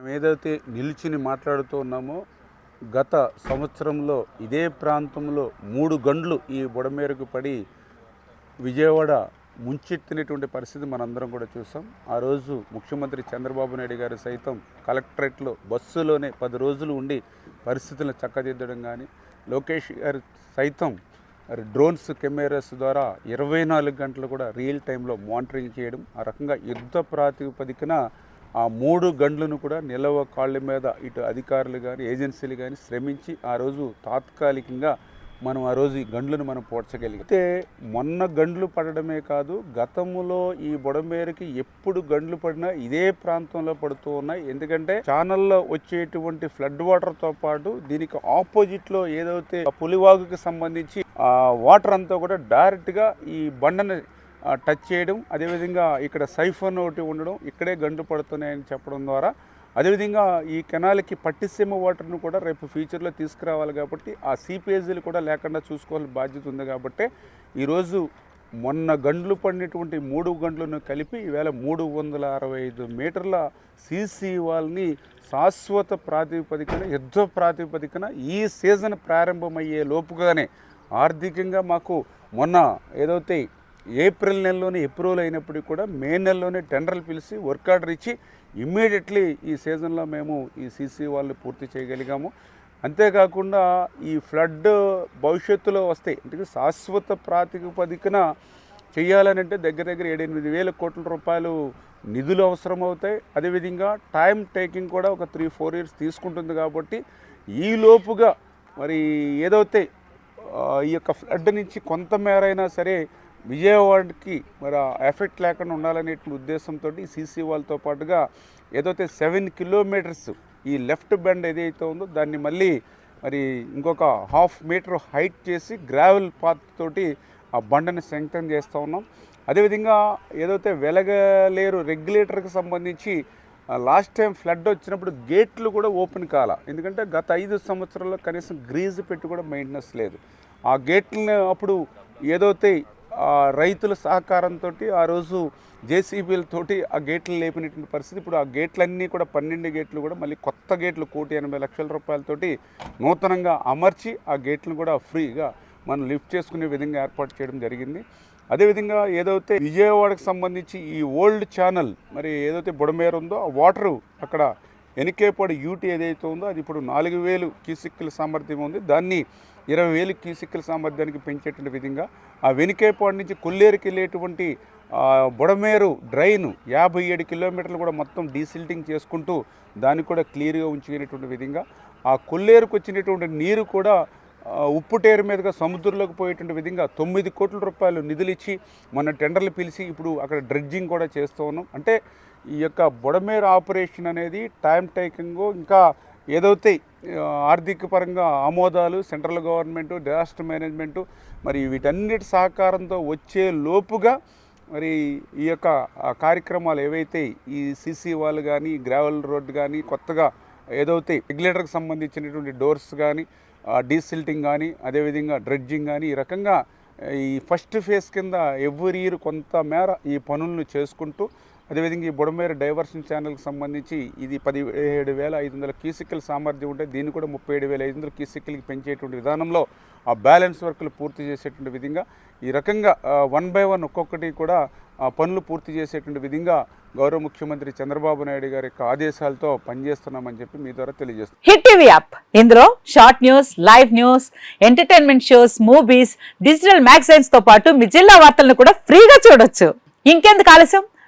మేము ఏదైతే నిలిచిని మాట్లాడుతూ ఉన్నామో గత సంవత్సరంలో ఇదే ప్రాంతంలో మూడు గంటలు ఈ బుడమేరకు పడి విజయవాడ ముంచెత్తినటువంటి పరిస్థితి మనందరం కూడా చూసాం. ఆ రోజు ముఖ్యమంత్రి చంద్రబాబు నాయుడు గారు సైతం కలెక్టరేట్లో బస్సులోనే పది రోజులు ఉండి పరిస్థితులను చక్కదిద్దడం కానీ లోకేష్ గారు సైతం డ్రోన్స్ కెమెరాస్ ద్వారా ఇరవై నాలుగు గంటలు కూడా రియల్ టైంలో మానిటరింగ్ చేయడం ఆ రకంగా యుద్ధ ప్రాతిపదికన ఆ మూడు గండ్లను కూడా నిలవ కాళ్ళ మీద ఇటు అధికారులు కానీ ఏజెన్సీలు కానీ శ్రమించి ఆ రోజు తాత్కాలికంగా మనం ఆ రోజు ఈ గండ్లను మనం పోడ్చగలిగితే మొన్న గండ్లు పడడమే కాదు గతంలో ఈ బుడమేరకి ఎప్పుడు గండ్లు పడినా ఇదే ప్రాంతంలో పడుతూ ఉన్నాయి. ఎందుకంటే ఛానల్లో వచ్చేటువంటి ఫ్లడ్ వాటర్తో పాటు దీనికి ఆపోజిట్లో ఏదైతే పులివాగుకి సంబంధించి ఆ వాటర్ అంతా కూడా డైరెక్ట్గా ఈ బండని టచ్ చేయడం అదేవిధంగా ఇక్కడ సైఫర్ ఒకటి ఉండడం ఇక్కడే గండు పడుతున్నాయని చెప్పడం ద్వారా అదేవిధంగా ఈ కెనాల్కి పట్టిసీమ వాటర్ను కూడా రేపు ఫ్యూచర్లో తీసుకురావాలి కాబట్టి ఆ సీపేజీలు కూడా లేకుండా చూసుకోవాల్సిన బాధ్యత ఉంది కాబట్టి ఈరోజు మొన్న గండ్లు పడినటువంటి మూడు గంటలను కలిపి ఈవేళ మూడు వందల అరవై ఐదు మీటర్ల సీసీ వాల్ని శాశ్వత ప్రాతిపదికన యుద్ధ ప్రాతిపదికన ఈ సీజన్ ప్రారంభమయ్యే లోపుగానే ఆర్థికంగా మాకు మొన్న ఏదైతే ఏప్రిల్ నెలలోనే అప్రూవల్ అయినప్పటికీ కూడా మే నెలలోనే టెండర్లు పిలిచి వర్క్ ఆర్డర్ ఇచ్చి ఇమ్మీడియట్లీ ఈ సీజన్లో మేము ఈ సీసీ వాళ్ళు పూర్తి చేయగలిగాము. అంతేకాకుండా ఈ ఫ్లడ్ భవిష్యత్తులో వస్తాయి అంటే శాశ్వత ప్రాతిపదికన చేయాలనంటే దగ్గర దగ్గర ఏడెనిమిది వేల కోట్ల రూపాయలు నిధులు అవసరం అవుతాయి అదేవిధంగా టైం టేకింగ్ కూడా ఒక త్రీ ఫోర్ ఇయర్స్ తీసుకుంటుంది కాబట్టి ఈ లోపుగా మరి ఏదైతే ఈ యొక్క ఫ్లడ్ నుంచి కొంతమేరైనా సరే విజయవాడకి మరి ఆ ఎఫెక్ట్ లేకుండా ఉండాలనే ఉద్దేశంతో సీసీ వాళ్ళతో పాటుగా ఏదైతే సెవెన్ కిలోమీటర్స్ ఈ లెఫ్ట్ బెండ్ ఏదైతే ఉందో దాన్ని మళ్ళీ మరి ఇంకొక హాఫ్ మీటర్ హైట్ చేసి గ్రావెల్ పాత్ తోటి ఆ బండని స్ట్రెంగ్తన్ చేస్తూ ఉన్నాం. అదేవిధంగా ఏదైతే వెలగలేరు రెగ్యులేటర్కి సంబంధించి లాస్ట్ టైం ఫ్లడ్ వచ్చినప్పుడు గేట్లు కూడా ఓపెన్ కాల. ఎందుకంటే గత ఐదు సంవత్సరాల్లో కనీసం గ్రీజ్ పెట్టి కూడా మెయింటెనెన్స్ లేదు. ఆ గేట్లను అప్పుడు ఏదైతే రైతుల సహకారంతో ఆ రోజు జేసీబీలతోటి ఆ గేట్లు లేపినటువంటి పరిస్థితి. ఇప్పుడు ఆ గేట్లన్నీ కూడా పన్నెండు గేట్లు కూడా మళ్ళీ కొత్త గేట్లు కోటి ఎనభై లక్షల రూపాయలతోటి నూతనంగా అమర్చి ఆ గేట్లను కూడా ఫ్రీగా మనం లిఫ్ట్ చేసుకునే విధంగా ఏర్పాటు చేయడం జరిగింది. అదేవిధంగా ఏదైతే విజయవాడకు సంబంధించి ఈ ఓల్డ్ ఛానల్ మరి ఏదైతే బుడమేరు ఉందో ఆ వాటరు అక్కడ ఎనికేపాడు యూటీ ఏదైతే ఉందో అది ఇప్పుడు నాలుగు వేలు క్యూసిక్కుల సామర్థ్యం ఉంది. దాన్ని ఇరవై వేలు క్యూసిక్కుల సామర్థ్యానికి పెంచేటువంటి విధంగా ఆ వెనుకేపాడు నుంచి కొల్లేరుకి వెళ్ళేటువంటి బుడమేరు డ్రైన్ యాభై ఏడు కిలోమీటర్లు కూడా మొత్తం డీసిల్టింగ్ చేసుకుంటూ దాన్ని కూడా క్లియర్గా ఉంచుకునేటువంటి విధంగా ఆ కొల్లేరుకు వచ్చినటువంటి నీరు కూడా ఉప్పుటేరు మీదుగా సముద్రంలోకి పోయేటువంటి విధంగా తొమ్మిది కోట్ల రూపాయలు నిధులు ఇచ్చి మన టెండర్లు పిలిచి ఇప్పుడు అక్కడ డ్రెడ్జింగ్ కూడా చేస్తూ ఉన్నాం. అంటే ఈ యొక్క బుడమేరు ఆపరేషన్ అనేది టైం టేకింగ్ ఇంకా ఏదైతే ఆర్థిక పరంగా ఆమోదాలు సెంట్రల్ గవర్నమెంట్ డిజాస్టర్ మేనేజ్మెంటు మరి వీటన్నిటి సహకారంతో వచ్చే లోపుగా మరి ఈ యొక్క కార్యక్రమాలు ఏవైతే ఈ సీసీ వాళ్ళు కానీ గ్రావెల్ రోడ్ కానీ కొత్తగా ఏదైతే రెగ్యులేటర్కి సంబంధించినటువంటి డోర్స్ కానీ డీసిల్టింగ్ కానీ అదేవిధంగా డ్రెడ్జింగ్ కానీ ఈ రకంగా ఈ ఫస్ట్ ఫేజ్ కింద ఎవ్రీ ఇయర్ కొంత మేర ఈ పనులను చేసుకుంటూ అదేవిధంగా ఈ బుడమేరు డైవర్షన్ ఛానల్కి సంబంధించి ఇది పదిహేడు వేల ఐదు వందల కీసిక్కల సామర్థ్యం ఉంటే దీన్ని కూడా ముప్పై ఏడు వేల ఐదు వందల కీసిక్కలకి పెంచేటువంటి విధానంలో ఆ బ్యాలెన్స్ వర్క్లు పూర్తి చేసేటువంటి విధంగా ఈ రకంగా వన్ బై వన్ ఒక్కొక్కటి కూడా పనులు పూర్తి చేసేటువంటి విధంగా గౌరవ ముఖ్యమంత్రి చంద్రబాబు నాయుడు గారి యొక్క ఆదేశాలతో పనిచేస్తున్నామని చెప్పి మీ ద్వారా తెలియజేస్తాం హిట్ టీవీ యాప్. ఇందులో short news live news entertainment shows movies digital మ్యాగజైన్స్తో పాటు మీ జిల్లా వార్తలను కూడా ఫ్రీగా చూడొచ్చు. ఇంకెందుకు ఆలస్యం?